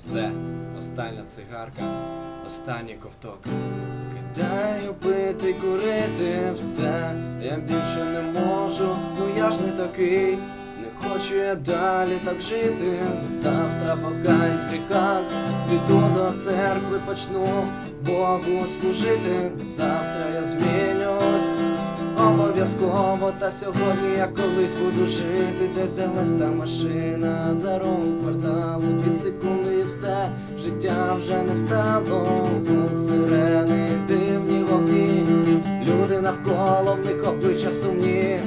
Все, остання цигарка, останній ковток. Кидаю пити, курити, все, я більше не можу, ну я ж не такий. Не хочу я далі так жити. Завтра покаюсь в гріхах, піду до церкви, почну Богу служити. Завтра я змінюсь. Обов'язково, та сьогодні я колись буду жити, де взялась та машина за рогу кварталу, дві секунди і все, життя вже не стало. Сирени, дивні вогні, люди навколо в них обличчя сумні.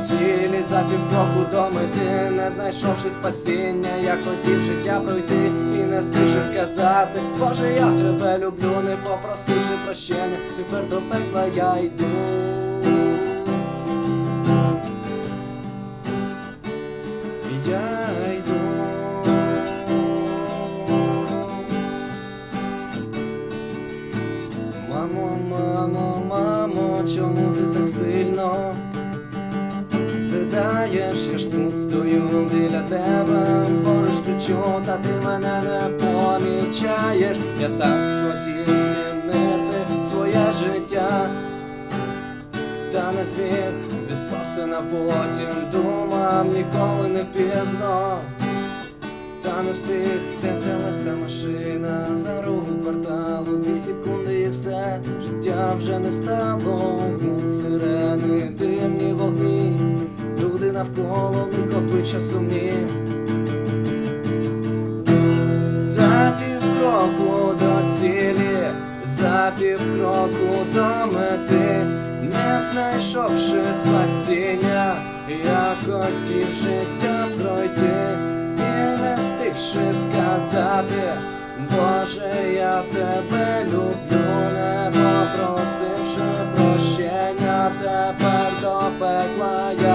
Цілі, за півкроку до мети, не знайшовши спасіння, я хотів життя пройти і не встигши сказати, Боже, я тебе люблю, не попросивши прощення, тепер до пекла я йду. Я йду. Мамо, мамо, мамо, чому ти так сильно стою біля тебе, поруч кричу, та ти мене не помічаєш. Я так хотів змінити своє життя, та не зміг, відклався на потім, думав, ніколи не пізно. Та не встиг, де взялась та машина за рогу кварталу, дві секунди і все, життя вже не стало, сирени, димні вогні, навколо них обличчя сумні. За півкроку до цілі, за півкроку до мети, не знайшовши спасіння, я хотів життя пройти і не стигши сказати, Боже, я тебе люблю, не попросивши прощення, тепер до пекла я